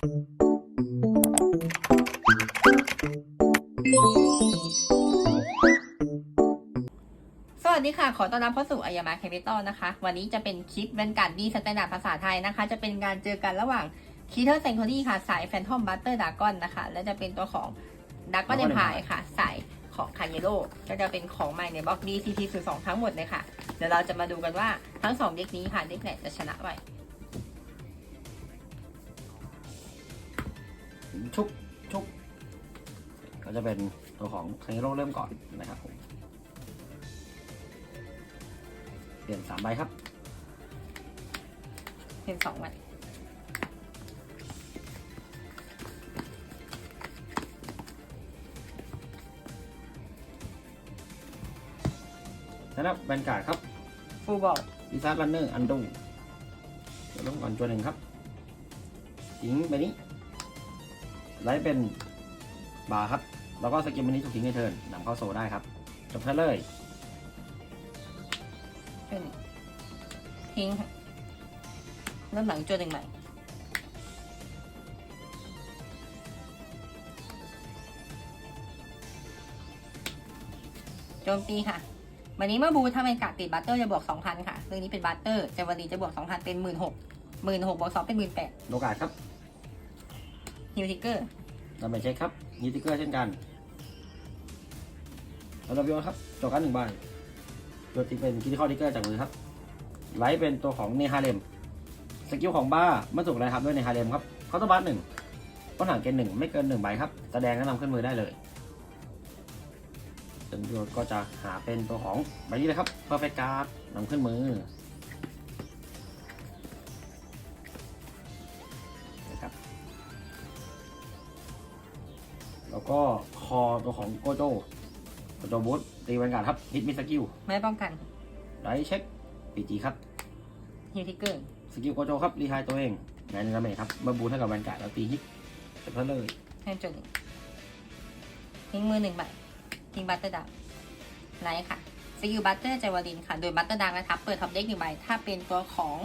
สวัสดีค่ะ ขอต้อนรับเข้าสู่อายามาแคปิตอลนะคะ วันนี้จะเป็นคลิปแวนการ์ดดีสแตนดาร์ดภาษาไทยนะคะ จะเป็นการเจอกันระหว่างคีเทอร์เซน t ค r ีค่ะ สายแฟนทอมบัตเตอร์ดากอนนะคะ และจะเป็นตัวของดากอนเอ Dragon มพาย Empire ค่ะ สายของคาเยโ o ก็จะเป็นของใหม่ในบล็อก DCT 0 2ทั้งหมดเลยค่ะ เดี๋ยวเราจะมาดูกันว่าทั้งสองเด็กนี้ค่ะเด็กไหนจะชนะไว้ ชุบชุบก็จะเป็นตัวของคังโร่เริ่มก่อนนะครับผมเปลี่ยนสามใบครับเป็นสองใบแล้วแบนการ์ดครับฟูบอลดิซาร์รันเนอร์อันดูเดี๋ยวลงก่อนตัวหนึ่งครับทิ้งไปนี้ ไลท์เป็นบาร์ครับ แล้วก็สกิลมินิถูกทิ้งในเทิร์นนำเข้าโซได้ครับ จบเทิร์นเลยเป็นทิ้งค่ะเริ่มหลังจนหนึ่งใหม่โจมตีค่ะ วันนี้เมื่อบูถ้าเป็นการดติดบัตเตอร์จะบวก2,000 ค่ะ เรื่องนี้เป็นบัตเตอร์เจวันดีจะบวก2,000 เป็น 16,000 16,000บวก2เป็น 18,000โลกาสครับ ฮิวทิกเกอร์นำไปเช็คครับยีติกเกอร์เช่นกันแล้วเราพิโอครับจบกันหนึ่งใบตัวที่เป็นคิดข้อทิกเกอร์จากมือครับ ไลท์เป็นตัวของเนฮาเลมสกิลของบ้าเมื่อถูกไลท์ทับด้วยเนฮาเลมครับเขาต้องบัสหนึ่งต้นหางเกณฑ์หนึ่งไม่เกินหนึ่งใบครับ แสดงและนำขึ้นมือได้เลยจนพิโอก็จะหาเป็นตัวของใบนี้เลยครับ perfect card นำขึ้นมือ แล้วก็คอตัวของโกโจโกโจบูทตีแวนการ์ดครับฮิตมิสกิลไม่ป้องกันไดเช็คปีจีครับฮิวทิกเกอร์สกิลโกโจครับรีไทายตัวเองงานนิราเมจครับเมื่อบูทให้กับแวนการ์ดแล้วตีฮิตเสร็จแล้วเลยให้จนหนึ่งทิ้งมือหนึ่งใบทิ้งบัตเตอร์ดักไลท์ค่ะสกิลบัตเตอร์เจวารินค่ะ โดยบัตเตอร์ดักนะครับ เปิดท็อปเด็กหนึ่งใบ ถ้าเป็นตัวของ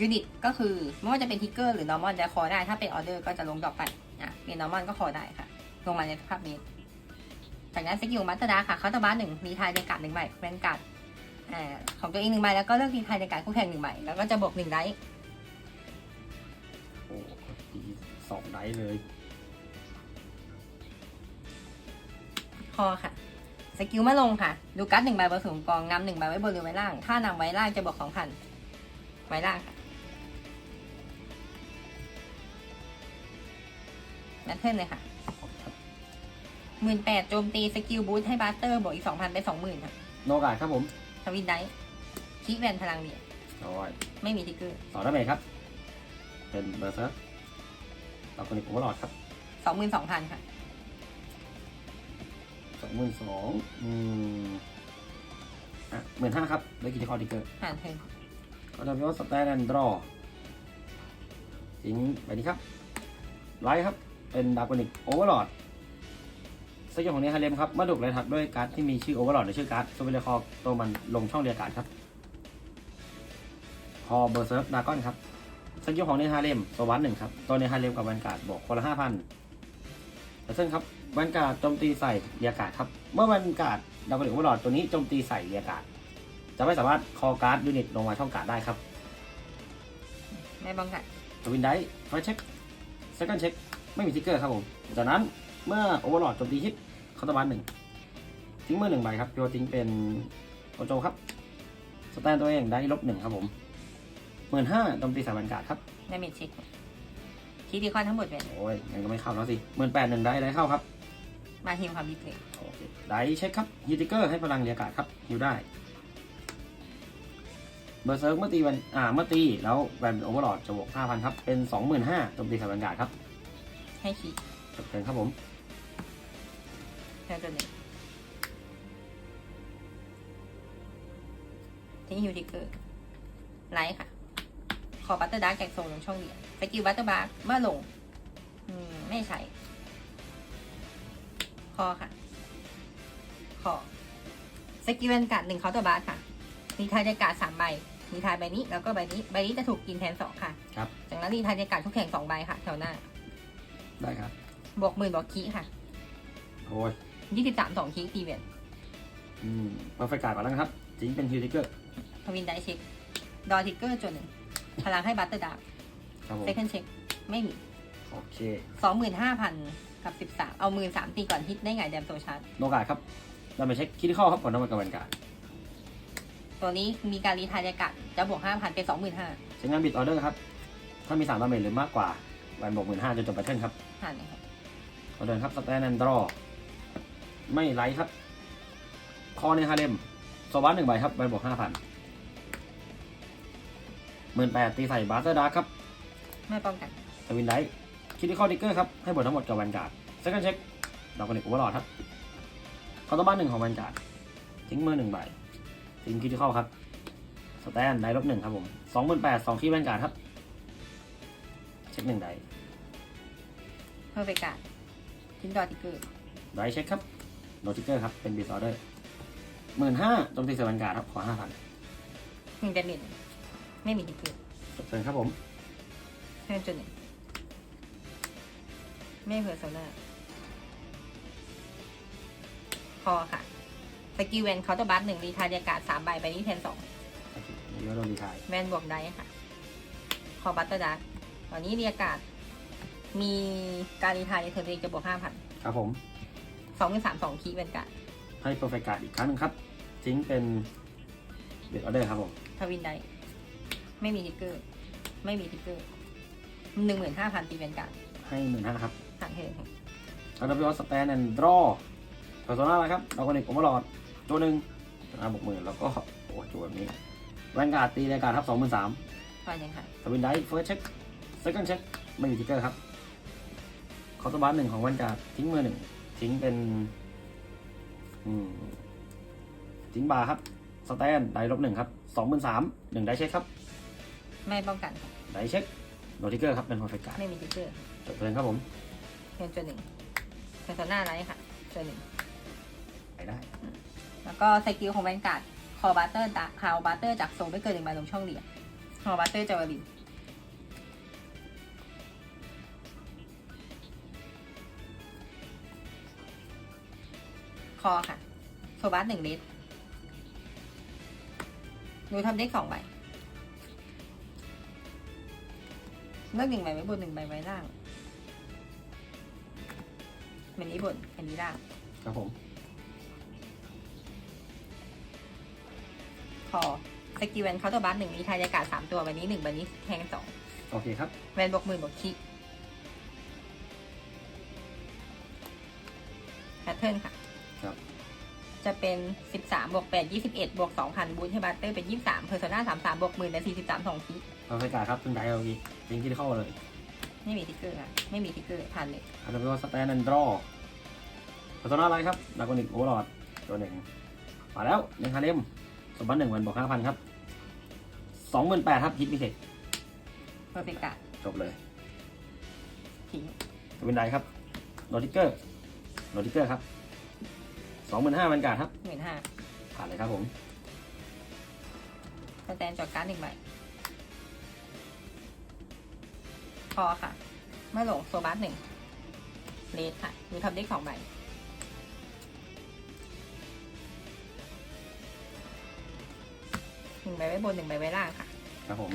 ยูนิตก็คือ ไม่ว่าจะเป็นทิกเกอร์หรือนอร์มอนจะคอได้ ถ้าเป็นออเดอร์ก็จะลงดอกไป อะ เป็นนอร์มอนก็คอได้ค่ะ ลงมาในภาพนี้ จากนั้นสกิลบัตเตอร์ดักค่ะเขาจะบัตหนึ่งมีทายในการ์ดหนึ่งใบแวนการ์ดอ่าของตัวเองหนึ่งใบแล้วก็เลือกทีทายในการดคู่แข่งหนึ่งใบแล้วก็จะบวกหนึ่งไดส์โอ้ตีสองไดเลยคอค่ะ สกิลมาลงค่ะ ดูการ์ดหนึ่งใบบนสูงกองนำหนึ่งใบไว้บนหรือไว้ล่าง ถ้านำไว้ล่างจะบวกสองพันไว้ล่างค่ะแบทเทิลเลยค่ะ หมื่นแปดโจมตีสกิลบูทให้บัตเตอร์บวกอีกสองพันเป็นสองหมื่นค่ะโนกาสครับผมทวินไดคิกแวนพลังเบียดโอ้ยไม่มีทิกเกอร์ต่อดาเมจครับ เป็นเบอร์เซอร์ต่อคนอีกโอเวอร์ลอดครับสองหมื่นสองพันค่ะสองหมื่นสองอืมอะหมื่นห้าครับได้คิดข้อทิกเกอร์ผ่านเทิร์นก็จะเป็นว่าสแตนแอนด์ดรอทิ้งไปนี้ครับไลท์ครับ เป็นดาร์กนิกโอเวอร์ลอด สกิลของเนฮาเลมครับเมื่อถูกไล่ทับด้วยการ์ดที่มีชื่อโอเวอร์ลอดในชื่อการ์ดสวิลเลคอตัวมันลงช่องเรียกการ์ดครับคอเบอร์เซิร์ฟดากอนครับสกิลของเนฮาเลมตัววันหนึ่งครับตัวเนฮาเลมกับแวนการ์ดบอกคนละห้าพันซึ่งครับแวนการ์ดโจมตีใส่เรียกการ์ดครับเมื่อแวนการ์ดดาร์กนิกโอเวอร์ลอดตัวนี้โจมตีใส่เรียกการ์ดจะไม่สามารถคอการ์ดยูนิตลงมาช่องการ์ดได้ครับไม่ป้องกันทวินไดไฟเช็คเซคันด์เช็คไม่มีทิกเกอร์ครับผมจากนั้น เมื่อโอเวอร์ลอดโจมตีฮิตคาตาบานหนึ่งทิ้งมือหนึ่งใบครับโยทิ้งเป็นโอโจครับ สแตนตัวเองได้ลบหนึ่งครับผมหมื่นห้าโจมตีสายบรรกาศครับไดเมจเช็คคีดีคอนทั้งหมดเป็นโอ้ยงั้นก็ไม่เข้าแล้วสิหมื่นแปดหนึ่งได้ได้เข้าครับ มาฮิวความบิ๊กเลยโอเคได้เช็คครับฮิตทิกเกอร์ให้พลังเรียกาศครับฮิวได้เบอร์เซิร์กเมื่อตีวันอ่าเมื่อตีแล้วแวนโอเวอร์ลอดจะบวกห้าพันครับ เป็นสองหมื่นห้าโจมตีสายบรรกาศครับ ให้คีจบเทิร์นครับผม เทิร์นตัวหนึ่งทิ้งฮิวทิกเกอร์ไลท์ค่ะ ขอบัตเตอร์ดาร์กแจกส่งลงช่องเดียวสกิลบัตเตอร์บาร์เมื่อลง อืม ไม่ใช่คอค่ะ คอสกิลเป็นการ์ดหนึ่งเคาน์เตอร์บาร์ค่ะ มีทายในการ์ดสามใบ มีทายใบนี้แล้วก็ใบนี้ ใบนี้จะถูกกินแทนสองค่ะ ครับ จากนั้นรีทายในการ์ดทุกแข่งสองใบค่ะ แถวหน้า ได้ครับ บวกหมื่นบวกคีค่ะ โอ้ย ยี่สิบสามสองคีตีเวียนอืมเพอร์เฟกต์การ์ดก่อนแล้วนะครับทิ้งเป็นฮิวทิกเกอร์ทวินได้เช็ค ดอทิกเกอร์จนหนึ่งพลังให้บัตเตอร์ดาร์ครับผมเซคันเช็ค ไม่มีโอเคสองหมื่นห้าพันกับสิบสามเอาหมื่นสามตีก่อนฮิตได้ไงแดมโซชาร์โนกาดครับเราไปเช็คคิดข้อครับก่อนนำมากับแวนการ์ดตัวนี้มีการรีทายอากาศจะบวกห้าพันเป็นสองหมื่นห้าใช้งานบิดออเดอร์ครับ ถ้ามีสามดาเมจหรือมากกว่าแวนบวกหมื่นห้าจนจบแพทเทิร์นครับผ่านเลยครับเราเดินครับสแตนแอนดรอ ไม่ไลท์ครับ คอในฮาเลมโซบัสหนึ่งใบครับแวนบวกห้าพันหมื่นแปดตีใส่บาร์เตอร์ดาร์ครับไม่ป้องกันทวินไดคิดที่ข้อดิกเกอร์ครับ ให้บททั้งหมดกับแวนการ์ดเซคันเช็คดอกกระเด็กโอเวอร์ลอดครับคอร์ตบ้านหนึ่งของแวนการ์ดทิ้งมือหนึ่งใบทิ้งคิดที่ข้อครับสแตนไดลบหนึ่งครับผมสองหมื่นแปดสองคีย์แวนการ์ดครับ เช็คหนึ่งไดเพื่อไปการทิ้งดอทิกเกอร์ไดเช็คครับ โนติกเกอร์ครับ เป็นบีซออเดอร์หมื่นห้าโจมตีเซอร์แวนการ์ดครับ ขอห้าพันหนึ่งเดมิทไม่มีทิกเกอร์จบเทิร์นครับผมเพิ่มจนหนึ่งไม่เพอร์โซนาพอค่ะ สกิลเวนเคาน์เตอร์บัสหนึ่งรีทายอากาศสามใบไปนี้แทนสองโอเคนี่ก็โดนดีทายแมนบวกได้ค่ะ คอบัตเตอร์ดักตอนนี้เรียกาศ มีการรีไทายในเทอร์นเองจะบวกห้าพันครับผม สองเป็นสามสองคีย์เป็นการดให้โปรไฟการ์ดอีกครั้งหนึ่งครับ ทิ้งเป็นบีออเดอร์ครับผม ทวินได้ไม่มีทิกเกอร์ ไม่มีทิกเกอร์หนึ่งหมื่นห้าพันตีเป็นการดให้หมื่นห้าครับทางเทิร์นค่ะเราจะไปวัดสแตนแอนด์ดรอเพอร์โซนาอะไรครับเราก็เด็กโอเวอร์ลอดตัวหนึ่งอาบวกหมื่นแล้วก็โอ้ตัวแบบนี้แวนการ์ดตีแวนการ์ดครับสองหมื่นสามพอยังค่ะทวินไดเฟิร์สเช็คเซคันด์เช็คไม่มีทิกเกอร์ครับคอร์ตบัสหนึ่งของแวนการ์ดทิ้งมือหนึ่ง ทิ้งเป็นอืมทิ้งบาร์ครับ สแตนไดลบหนึ่งครับสองหมื่นสามหนึ่งไดเช็คครับ ไม่ป้องกันค่ะไดเช็คโนติกเกอร์ครับเป็นพอร์เฟกการ์ดไม่มีทิกเกอร์จบเลยครับผมเทิร์นจนหนึ่งเพอร์โซนาไรค่ะจนหนึ่งไปได้ แล้วก็สกิลของแวนการ์ดคอบัตเตอร์ดักคาวบัตเตอร์จากโซนไม่เกินหนึ่งใบลงช่องเดียวคอบัตเตอร์จาวาริน คอค่ะ โซบัสหนึ่งลิตรหนูทำเด็กสองใบเลือกหนึ่งใบไว้บนหนึ่งใบไว้ล่างอันนี้บนอันนี้ล่าง ครับผม คอสกิลแวนเคาน์เตอร์บัสหนึ่งมีทายากาศสามตัววันนี้หนึ่งวันนี้แทงสองโอเคครับ แวนบวกหมื่นบวกคิแพทเทิร์นค่ะ ครับ จะเป็นสิบสามบวกแปดยี่สิบเอ็ดบวกสองพันบูทให้บัตเตอร์เป็นยี่สามเพอร์โซนาสามสามบวกหมื่นและสี่สิบสามสองคิพอร์เฟกการ์ดครับเพิ่งได้เอาอีกทิ้งที่เข้าเลยไม่มีทิกเกอร์ค่ะไม่มีทิกเกอร์ผ่านเลยอาจจะเป็นว่าสแตนแอนด์ดรอเพอร์โซนาอะไรครับดากอนิกโอเวอร์ลอดตัวหนึ่งมาแล้วหนึ่งฮาเลมสมบัติหนึ่งวันบอกห้าพันครับสองหมื่นแปดครับฮิตพิเศษเพอร์เฟกต์การ์ดจบเลยทิ้งทวินไดครับโนติกเกอร์โนติกเกอร์ครับส องหมื่นห้าบรรกาศครับหมื่นห้าผ่านเลยครับผมสแตนจอดการ์ดหนึ่งใบพอค่ะ ไม่หลงโซบัสหนึ่งเลสค่ะดูทำเด็กสองใบหนึ่งใบไว้บนหนึ่งใบไว้ล่างค่ะ ครับผม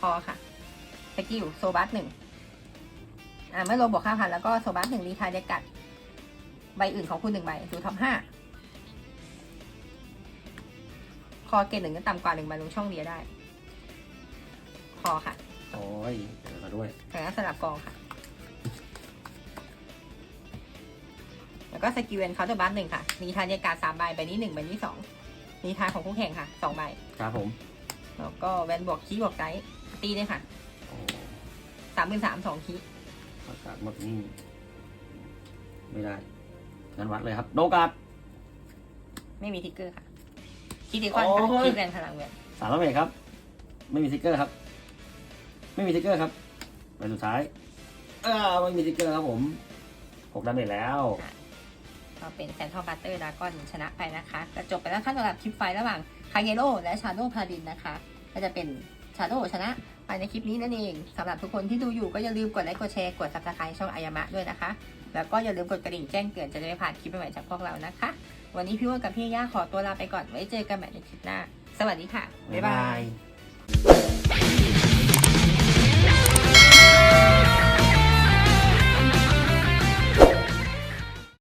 พอค่ะสกิลโซบัสหนึ่งอ่าเมื่อรวมบวกห้าพันแล้วก็โซบัสหนึ่งรีทายเดกัด ใบอื่นของคุณหนึ่งใบดูท็อปห้าคอเกณฑ์หนึ่งก็ต่ำกว่าหนึ่งใบลงช่องเดียวได้ คอค่ะโอ้ยเดี๋ยวมาด้วย แต่ก็สลับกองค่ะ แล้วก็สกิลเวนเคาน์เตอร์บัสหนึ่งค่ะรีทายเดกัดสามใบใบนี้หนึ่งใบนี้สองรีทายของคู่แข่งค่ะสองใบ ครับผม แล้วก็แวนบวกคีย์บวกไกด์ตีเลยค่ะโอ้สามหมื่นสามสองคีย์ประกาศหมดนี่ไม่ได้ งั้นวัดเลยครับโนกาด ไม่มีทิกเกอร์ค่ะคิดดีคอนค่ะโอ้ย คิดแรงพลังเวนสามร้อยเมตรครับ ไม่มีสติ๊กเกอร์ครับ ไม่มีสติ๊กเกอร์ครับไปสุดท้ายเออไม่มีสติ๊กเกอร์ครับผมหกดาเมจแล้ว ก็เป็นแฟนทอมบัตเตอร์ดากอนชนะไปนะคะก็จบไปแล้วค่ะสำหรับคลิปไฟท์ระหว่างคาเยโร่และชาโดว์พาดินนะคะ ก็จะเป็นชาโดว์ชนะ ไปในคลิปนี้นั่นเองสำหรับทุกคนที่ดูอยู่ก็อย่าลืมกดไลค์กดแชร์กด subscribe ช่องอายามะด้วยนะคะ แล้วก็อย่าลืมกดกระดิ่งแจ้งเตือนจะได้ไม่พลาดคลิปใหม่ๆจากพวกเรานะคะ วันนี้พี่อ้วนกับพี่ย่าขอตัวลาไปก่อนไว้เจอกันใหม่ในคลิปหน้า สวัสดีค่ะบ๊ายบายบ๊ายบาย